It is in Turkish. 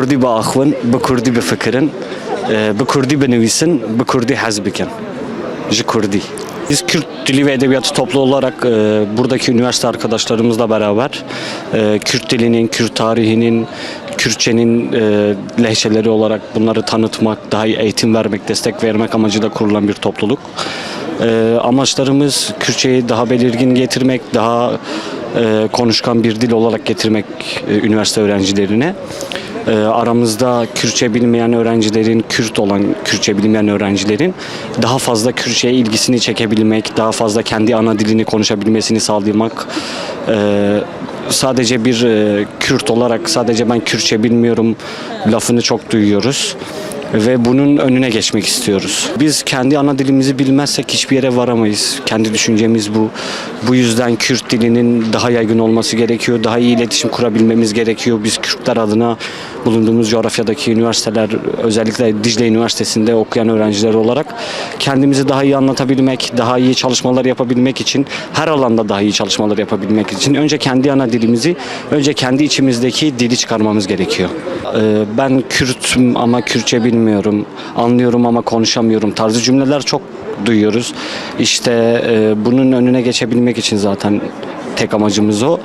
Kurdî biaxivin, bi Kurdî bifikirin, e, bi Kurdî binivîsin, bi Kurdî hez bikin. Ji Kurdî. Biz Kürt Dili ve Edebiyatı toplu olarak e, buradaki üniversite arkadaşlarımızla beraber e, Kürt dilinin, Kürt tarihinin, Kürtçenin e, lehçeleri olarak bunları tanıtmak, daha iyi eğitim vermek, destek vermek amacıyla kurulan bir topluluk. E, amaçlarımız Kürtçeyi daha belirgin getirmek, daha e, konuşkan bir dil olarak getirmek e, üniversite öğrencilerine. E, aramızda Kürtçe bilmeyen öğrencilerin, Kürt olan Kürtçe bilmeyen öğrencilerin daha fazla Kürtçe'ye ilgisini çekebilmek, daha fazla kendi ana dilini konuşabilmesini sağlamak. E, sadece bir e, Kürt olarak sadece ben Kürtçe bilmiyorum lafını çok duyuyoruz ve bunun önüne geçmek istiyoruz. Biz kendi ana dilimizi bilmezsek hiçbir yere varamayız. Kendi düşüncemiz bu. Bu yüzden Kürt dilinin daha yaygın olması gerekiyor. Daha iyi iletişim kurabilmemiz gerekiyor. Biz Kürtler adına bulunduğumuz coğrafyadaki üniversiteler, özellikle Dicle Üniversitesi'nde okuyan öğrenciler olarak kendimizi daha iyi anlatabilmek, daha iyi çalışmalar yapabilmek için, her alanda daha iyi çalışmalar yapabilmek için önce kendi ana dilimizi, önce kendi içimizdeki dili çıkarmamız gerekiyor. Ee, Ben Kürt'üm ama Kürtçe bilmiyorum, anlıyorum ama konuşamıyorum tarzı cümleler çok duyuyoruz. İşte e, bunun önüne geçebilmek için zaten tek amacımız o.